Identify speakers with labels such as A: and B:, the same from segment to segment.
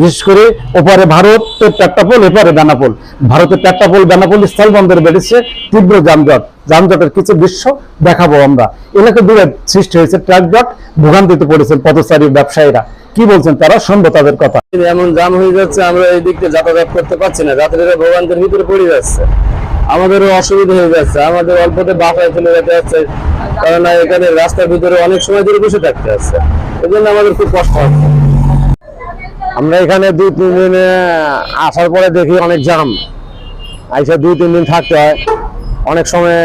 A: বিশেষ করে ওপারে ভারতের পেট্টাপোল এপারে বেনাপোল। ভারতের পেট্টাপোল বেনাপোল স্থল বন্দরে বেড়েছে তীব্র যানজট। যানজটের কিছু দৃশ্য দেখাবো আমরা। এলাকা জুড়ে সৃষ্টি হয়েছে ট্রাক জট, ভোগান্তিতে পড়েছেন পথচারী ব্যবসায়ীরা। কি বলছেন তারা? শুনব তাদের কথা।
B: এমন জাম হয়ে যাচ্ছে, আমরা এই দিক থেকে যাতায়াত করতে পারছি না। যাত্রীরা ভোগান্তির ভিতরে পড়ে যাচ্ছে। আমাদেরও অসুবিধা হয়ে যাচ্ছে। আমাদের অল্পতে বাসায় চলে যেতে হচ্ছে। কারণ এখানে রাস্তার ভিতরে অনেক সময় ধরে বসে থাকতে হচ্ছে। এই আমাদের খুব কষ্ট হচ্ছে।
C: আমরা এখানে দুই, তিন দিন আসার পরে দেখি অনেক জাম আইসা দুই, তিন দিন থাকতে হয়। অনেক সময়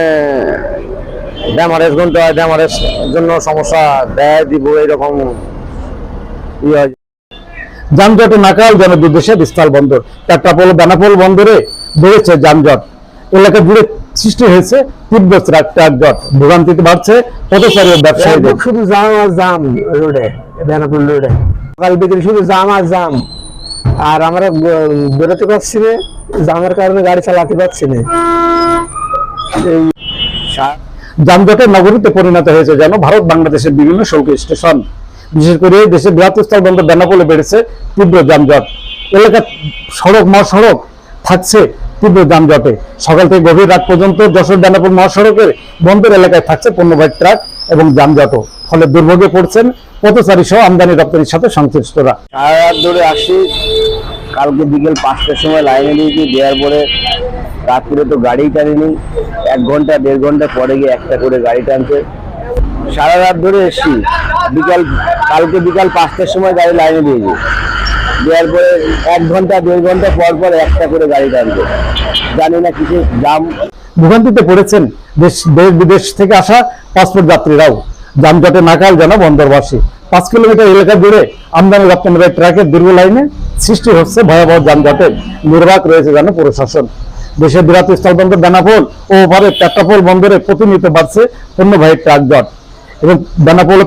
C: ড্যামারেজ গুনতে হয়, ড্যামারেজ জন্য সমস্যা দেয় দিব, এইরকম ই হয়।
A: যানজটে নাকাল জনবিদ্বেষে স্থল বন্দর। পেট্টাপোল বেনাপোল বন্দরে বেড়েছে যানজট। এলাকা জুড়ে সৃষ্টি হয়েছে তীব্র ট্রাক ট্রাক জট। ভোগান্তিতে বাড়ছে পথচারী ও ব্যবসায়ীদের।
C: শুধু জাম রোডে বেনাপুর রোডে। সকাল শুধু জাম আর জাম। আর আমরা বেরোতে পারছি না, জামের কারণে গাড়ি চালাতে পারছি না।
A: নগরীতে পরিণত হয়েছে, যেন ভারত বাংলাদেশের বিভিন্ন শুল্ক স্টেশন, বিশেষ করে দেশের বন্দর বেনাপোলে বেড়েছে তীব্র যানজট। এলাকা সড়ক, মহাসড়ক থাকছে তীব্র যানজটে। সকাল থেকে গভীর রাত পর্যন্ত যশোর বেনাপোল মহাসড়কের বন্দর এলাকায় থাকছে পণ্যবাহী ট্রাক এবং যানজটও। ফলে দুর্ভোগে পড়ছেন পথচারী সহ আমদানি রপ্তানির সাথে সংশ্লিষ্টরা।
B: সারা রাত ধরে আসি। কালকে বিকেল পাঁচটার সময় লাইনে দিয়েছি দেওয়ার পরে রাত্রে তো গাড়ি টানিনি এক ঘণ্টা দেড় ঘণ্টা পরে গিয়ে একটা করে গাড়ি টানছে। সারা রাত ধরে এসছি। বিকাল কালকে বিকাল পাঁচটার সময় গাড়ি লাইনে দিয়েছি দেওয়ার পরে এক ঘণ্টা দেড় ঘণ্টা পর পর একটা করে গাড়ি টানছে। জানি না কিছু জাম
A: ভোগান্তিতে পড়েছেন দেশ দেশ বিদেশ থেকে আসা পাসপোর্ট যাত্রীরাও। যানজটে নাকাল যেন বন্দরবাসী। পাঁচ কিলোমিটার এলাকা জুড়ে আমদানি রপ্তানি ট্রাকের দীর্ঘ লাইনে সৃষ্টি হচ্ছে ভয়াবহ যানজটের নির্বাক রয়েছে যেন প্রশাসন। দেশের বিরাট স্থলবন্দর বেনাপোল ও ওপারে পেট্রাপোল বন্দরে প্রতিনিয়ত বাড়ছে পণ্যবাহী ট্রাক জট। এবং বেনাপোল ও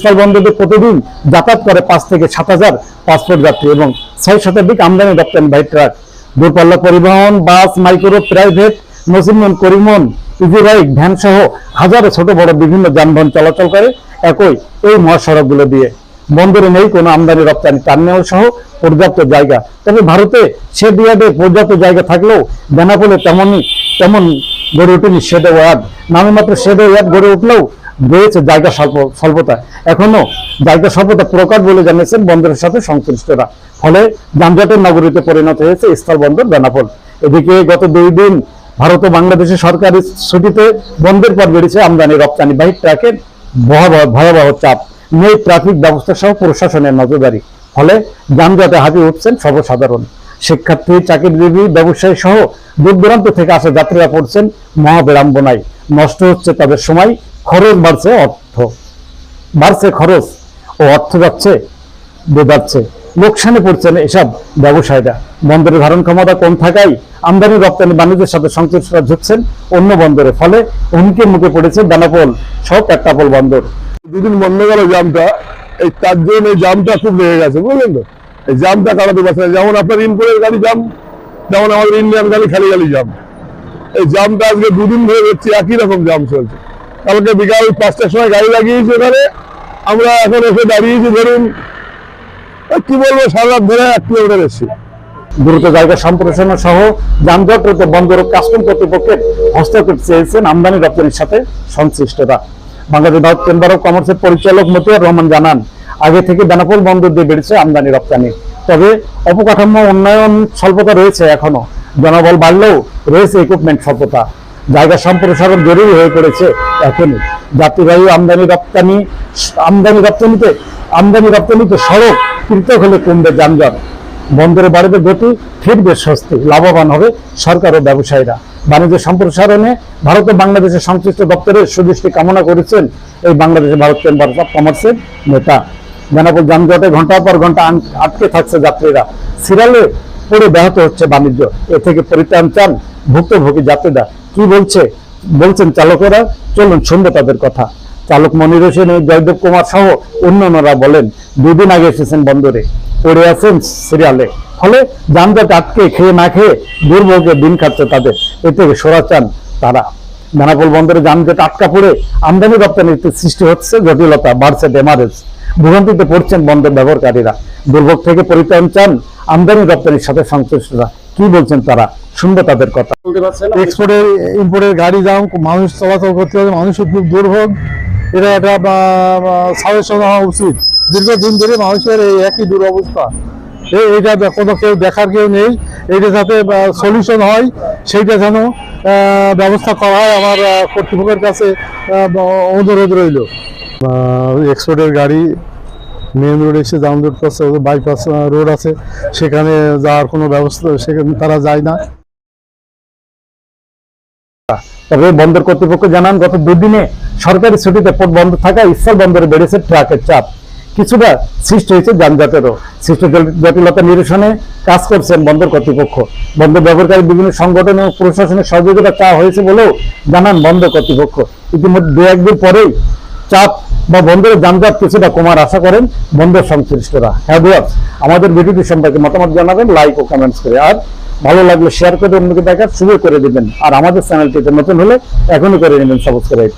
A: স্থল বন্দরে প্রতিদিন যাতায়াত করে পাঁচ থেকে সাত হাজার পাসপোর্ট যাত্রী এবং ছয় শতাধিক আমদানি রপ্তানিবাহী ট্রাক। দূরপাল্লা পরিবহন, বাস মাইক্রো প্রাইভেট, নসিমন, করিমন ইজি ভ্যান সহ হাজারো ছোট বড় বিভিন্ন যানবাহন চলাচল করে একই এই মহাসড়কগুলো দিয়ে। বন্দরে নেই কোনো আমদানি, রপ্তানি, টার্মিনাল সহ পর্যাপ্ত জায়গা। তবে ভারতে সে দিয়াদে পর্যাপ্ত জায়গা থাকলেও বেনাপোলে তেমনই, তেমন গড়ে ওঠেনি শেডে ওয়ার্ড নামে মাত্র শেডে ওয়ার্ড গড়ে উঠলেও রয়েছে জায়গা স্বল্প, স্বল্পতা। এখনও জায়গা স্বল্পতা প্রকার বলে জানিয়েছেন বন্দরের সাথে সংশ্লিষ্টরা। ফলে যানজটের নগরীতে পরিণত হয়েছে স্থল বন্দর বেনাপোল। এদিকে গত দুই দিন ভারত ও বাংলাদেশের সরকারি ছুটিতে বন্ধের পর বেড়েছে আমদানি, রপ্তানি বাহী ট্রাকের ভয়াবহ চাপ। নেই ট্রাফিক ব্যবস্থা সহ প্রশাসনের নজরদারি। ফলে যানজটে হাঁপিয়ে উঠছেন সর্বসাধারণ। শিক্ষার্থী, চাকরিজীবী, ব্যবসায়ী সহ দূর দূরান্ত থেকে আসা যাত্রীরা পড়ছেন মহাবিড়ম্বনায়। নষ্ট হচ্ছে তাদের সময়, খরচ বাড়ছে অর্থ। বাড়ছে খরচ ও অর্থ যাচ্ছে বোঝাচ্ছে লোকসানে পড়ছেন এসব ব্যবসায়ীরা। বন্দরের ধারণ ক্ষমতা কম থাকায় আমদানি, রপ্তানি, বাণিজ্যের সাথে সংশ্লিষ্টরা ঝুঁকছেন অন্য বন্দরে ফলে হুমকির মুখে পড়েছে বেনাপোল সহ পেট্টাপোল বন্দর।
D: দুদিন বন্ধ গেল জামটা, এই তার জন্য এই জামটা খুব লেগে গেছে, বুঝলেন তো? এই জামটা কাটাতে পারছে না। যেমন আপনার ইনপুরের গাড়ি জাম যেমন আমাদের ইন্ডিয়ান গাড়ি খালি গাড়ি জাম। এই জামটা আজকে দুদিন ধরে দেখছি একই রকম জাম চলছে। কালকে বিকাল পাঁচটার সময় গাড়ি লাগিয়েছি ওখানে। আমরা এখন এসে দাঁড়িয়েছি, ধরুন কি বলব, সারা ধরে এক কিলোমিটার এসেছি
A: দ্রুত জায়গা সম্প্রসারণ সহ যানজট বন্দর ও কাস্টম কর্তৃপক্ষের হস্তক্ষেপ চেয়েছেন আমদানি রপ্তানির সাথে সংশ্লিষ্টরা। বাংলাদেশ ভারত চেম্বার অফ কমার্সের পরিচালক মতিয়ার রহমান জানান, আগে থেকে বেনাপোল বন্দর দিয়ে বেড়েছে আমদানি রপ্তানি। তবে অবকাঠামো উন্নয়ন স্বল্পতা রয়েছে এখনও। জনবল বাড়লেও রয়েছে ইকুইপমেন্ট স্বল্পতা। জায়গা সম্প্রসারণ জরুরি হয়ে পড়েছে এখনই। যাত্রীবাহী আমদানি রপ্তানি, আমদানি রপ্তানিতে আমদানি রপ্তানিতে সড়ক পৃথক হলে কমবে যানজট। বন্দরে বাড়বে গতি, ফিরবে স্বস্তি, লাভবান হবে সরকার ও ব্যবসায়ীরা। বাণিজ্য সম্প্রসারণে ভারত ও বাংলাদেশের সংশ্লিষ্ট দপ্তরের সুদৃষ্টি কামনা করেছেন এই বাংলাদেশের ভারত চেম্বার অফ কমার্সের নেতা। বেনাপুর যানজটে ঘণ্টার পর ঘণ্টা আটকে থাকছে যাত্রীরা। সিরিয়ালে পড়ে ব্যাহত হচ্ছে বাণিজ্য। এ থেকে পরিত্রাণ চান ভুক্তভোগী যাত্রীরা। কি বলছে? বলছেন চালকেরা। চলুন শুনব তাদের কথা। চালক মনির হোসেন ও জয়দেব কুমার সহ অন্যান্যরা বলেন দুদিন আগে এসেছেন বন্দরে। পড়ে আছেন সিরিয়ালে ফলে যানজট আটকে খেয়ে না খেয়ে দুর্ভোগে দিন কাটছে তাদের। এ থেকে সরা চান তারা। বেনাপোল বন্দরে যানজট আটকা পড়ে আমদানি রপ্তানিতে সৃষ্টি হচ্ছে জটিলতা বাড়ছে ডেমারেজ ভোগান্তিতে পড়ছেন বন্দর ব্যবহারকারীরা। দুর্ভোগ থেকে পরিত্রাণ চান আমদানি রপ্তানির সাথে সংশ্লিষ্টরা। কি বলছেন তারা? শুনব তাদের কথা।
E: এক্সপোর্টের ইম্পোর্টের গাড়ি দাম মানুষ চলাচল করতে হবে মানুষের খুব দুর্ভোগ। এটা একটা সাজেশন হওয়া উচিত। দীর্ঘদিন ধরে মানুষের এই একই দুরবস্থা। এ- এইটা কোনো কেউ দেখার কেউ নেই। এইটা যাতে সলিউশন হয় সেইটা যেন ব্যবস্থা করা হয় আমার কর্তৃপক্ষের কাছে অনুরোধ রইল। এক্সপোর্টের গাড়ি মেন রোড এসে ডাউনলোড করছে বাইপাস রোড আছে। সেখানে যাওয়ার কোনো ব্যবস্থা সেখানে তারা যায় না।
A: তবে বন্দর কর্তৃপক্ষ জানান গত দুদিনে সরকারি ছুটিতে পোর্ট বন্ধ থাকায় ইসফল বন্দরে বেড়েছে ট্রাকের চাপ। কিছুটা সৃষ্টি হয়েছে যানজটেরও। সৃষ্ট জটিলতা নিরসনে কাজ করছেন বন্দর কর্তৃপক্ষ। বন্দর ব্যবহারকারী বিভিন্ন সংগঠন ও প্রশাসনের সহযোগিতা চাওয়া হয়েছে বলেও জানান বন্দর কর্তৃপক্ষ। ইতিমধ্যে দু একদিন পরেই চাপ বা বন্দরের যানজট কিছুটা কমার আশা করেন বন্দর সংশ্লিষ্টরা। হ্যাঁ আমাদের ভিডিওটি সম্পর্কে মতামত জানাবেন লাইক ও কমেন্টস করে। আর ভালো লাগলে শেয়ার করে অন্যকে দেখার সুযোগ করে দিবেন। আর আমাদের চ্যানেলটিতে নতুন হলে এখনই করে নেবেন সাবস্ক্রাইব